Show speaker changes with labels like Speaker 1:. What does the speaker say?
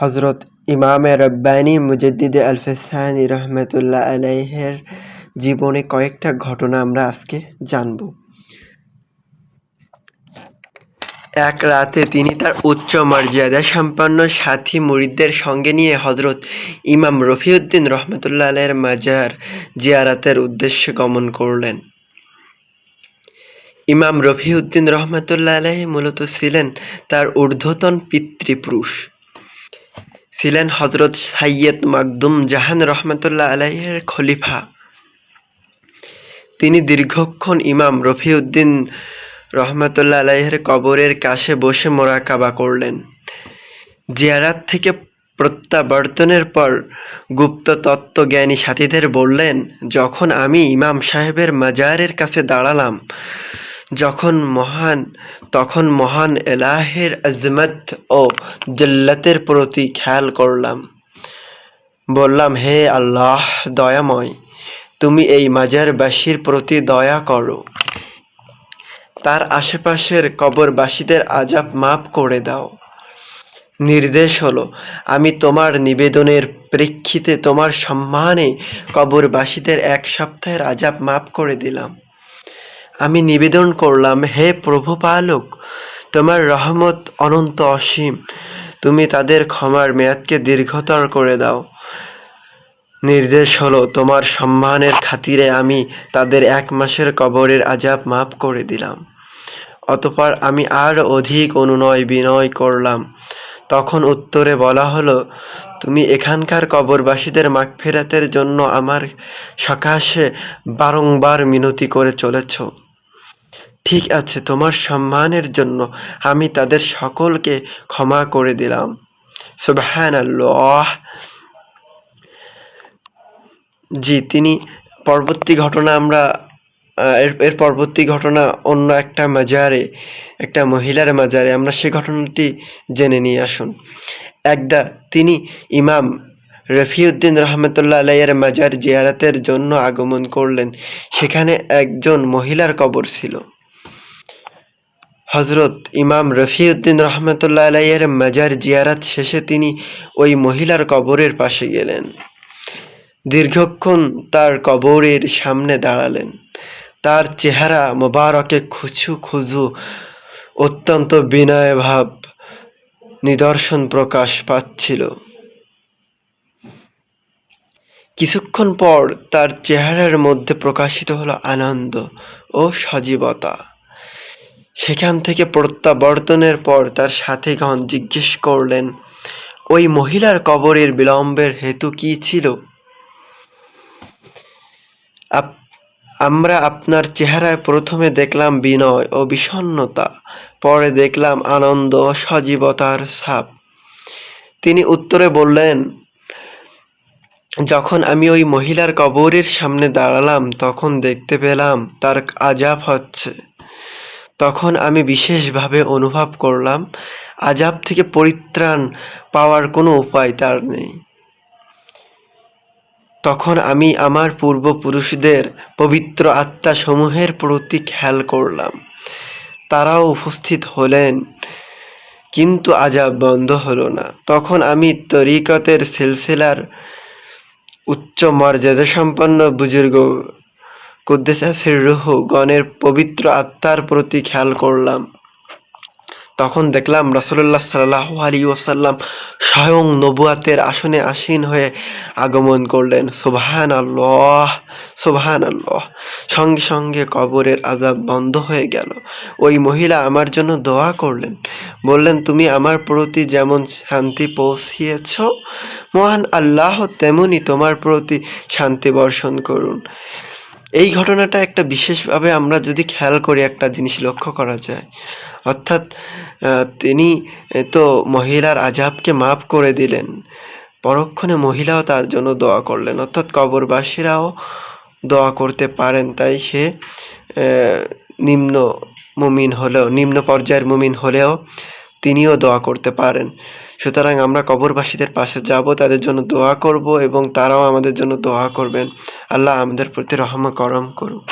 Speaker 1: হজরত ইমামে রব্বানী মুজদ্দিদে আলফেসানি রহমতুল্লাহ আলাইহের জীবনে কয়েকটা ঘটনা আমরা আজকে জানব। এক রাতে তিনি তার উচ্চ মর্যাদা সম্পন্ন সাথী মুরিদদের সঙ্গে নিয়ে হজরত ইমাম রফিউদ্দিন রহমতুল্লাহ আলাইয়ের মাজার জিয়ারাতের উদ্দেশ্যে গমন করলেন। ইমাম রফিউদ্দিন রহমতুল্লাহ আলাহি মূলত ছিলেন তার ঊর্ধ্বতন পিতৃপুরুষ। ছিলেন হজরত সাইয়দ মাকদুম জাহান রহমতুল্লাহ আলাইহের খলিফা। তিনি দীর্ঘক্ষণ ইমাম রফিউদ্দিন রহমতুল্লাহ আলাইহের কবরের কাছে বসে মোরাকাবা করলেন। জিয়ারাত থেকে প্রত্যাবর্তনের পর গুপ্ত তত্ত্বজ্ঞানী সাথীদের বললেন, যখন আমি ইমাম সাহেবের মাজারের কাছে দাঁড়ালাম যখন মহান, তখন মহান এলাহের আজমত ও জল্লাতের প্রতি খেয়াল করলাম। বললাম, হে আল্লাহ, দয়াময়, তুমি এই মাজারবাসীর প্রতি দয়া করো। তার আশেপাশের কবরবাসীদের আজাব মাফ করে দাও। নির্দেশ হলো, আমি তোমার নিবেদনের প্রেক্ষিতে তোমার সম্মানে কবরবাসীদের এক সপ্তাহের আজাব মাফ করে দিলাম। আমি নিবেদন করলাম, হে প্রভু পালক তোমার রহমত অনন্ত অসীম। তুমি তাদের ক্ষমার মেয়াদকে দীর্ঘতর করে দাও। নির্দেশ হলো, তোমার সম্মানের খাতিরে আমি তাদের এক মাসের কবরের আজাব মাফ করে দিলাম। অতপর আমি আর অধিক অনুনয় বিনয় করলাম। তখন উত্তরে বলা হলো, তুমি এখানকার কবরবাসীদের মাগফেরাতের জন্য আমার সকাশে বারংবার মিনতি করে চলেছ। ঠিক আছে, তোমার সম্মানের জন্য আমি তাদের সকলকে ক্ষমা করে দিলাম। সুবহান আল্লাহ জি, তিনি পরবর্তী ঘটনা আমরা এর এর পরবর্তী ঘটনা অন্য একটা মাজারে, একটা মহিলার মাজারে, আমরা সে ঘটনাটি জেনে নিয়ে আসুন। একদা, তিনি ইমাম রফিউদ্দিন রহমতুল্লাহ আলাইয়ের মাজার জিয়ারাতের জন্য আগমন করলেন। সেখানে একজন মহিলার কবর ছিল। হজরত ইমাম রফিউদ্দিন রহমতুল্লাহ আলাইয়ের মাজার জিয়ারাত শেষে তিনি ওই মহিলার কবরের পাশে গেলেন। দীর্ঘক্ষণ তার কবরের সামনে দাঁড়ালেন। তার চেহারা মোবারকে খুচু খুজু, অত্যন্ত বিনয় ভাব, নিদর্শন প্রকাশ পাচ্ছিল। কিছুক্ষণ পর তার চেহারার মধ্যে প্রকাশিত হলো আনন্দ ও সজীবতা। সেখান থেকে প্রত্যাবর্তনের পর তার সাথীগণ জিজ্ঞেস করলেন, ওই মহিলার কবরের বিলম্বের হেতু কি ছিল? আমরা আপনার চেহারায় প্রথমে দেখলাম বিনয় ও বিষণ্নতা পরে দেখলাম আনন্দ ও সজীবতার ছাপ। তিনি উত্তরে বললেন, যখন আমি ওই মহিলার কবরের সামনে দাঁড়ালাম, তখন দেখতে পেলাম তার আজাব হচ্ছে। তখন আমি বিশেষভাবে অনুভব করলাম, আজাব থেকে পরিত্রাণ পাওয়ার কোনো উপায় তার নেই। তখন আমি আমার পূর্বপুরুষদের পবিত্র আত্মাসমূহের প্রতি খেয়াল করলাম। তারাও উপস্থিত হলেন, কিন্তু আজাব বন্ধ হলো না। তখন আমি তরিকতের সিলসিলার উচ্চ মর্যাদা সম্পন্ন বুজুর্গ কুদ্দেশাসের রুহ গণের পবিত্র আত্মার প্রতি খেয়াল করলাম। তখন দেখলাম রসল্লাহ সাল্লাহ আলী ওসাল্লাম স্বয়ং নবুয়াতের আসনে আসীন হয়ে আগমন করলেন। সোভান আল্লাহ সোভান আল্লাহ সঙ্গে সঙ্গে কবরের আজাব বন্ধ হয়ে গেল। ওই মহিলা আমার জন্য দোয়া করলেন। বললেন, তুমি আমার প্রতি যেমন শান্তি পৌঁছিয়েছ, মহান আল্লাহ তেমনই তোমার প্রতি শান্তি বর্ষণ করুন। এই ঘটনাটা একটা বিশেষভাবে আমরা যদি খেয়াল করি, একটা জিনিস লক্ষ্য করা যায়। অর্থাৎ তিনি তো মহিলার আজাবকে মাফ করে দিলেন। পরক্ষণে মহিলাও তার জন্য দোয়া করলেন। অর্থাৎ কবরবাসীরাও দোয়া করতে পারেন, তাই সে নিম্ন মুমিন হলেও, নিম্ন পর্যায়ের মুমিন হলেও তিনিও দোয়া করতে পারেন। সুতরাং আমরা কবরবাসীদের পাশে যাব, তাদের জন্য দোয়া করব এবং তারাও আমাদের জন্য দোয়া করবেন। আল্লাহ আমাদের প্রতি রহম করম করুক।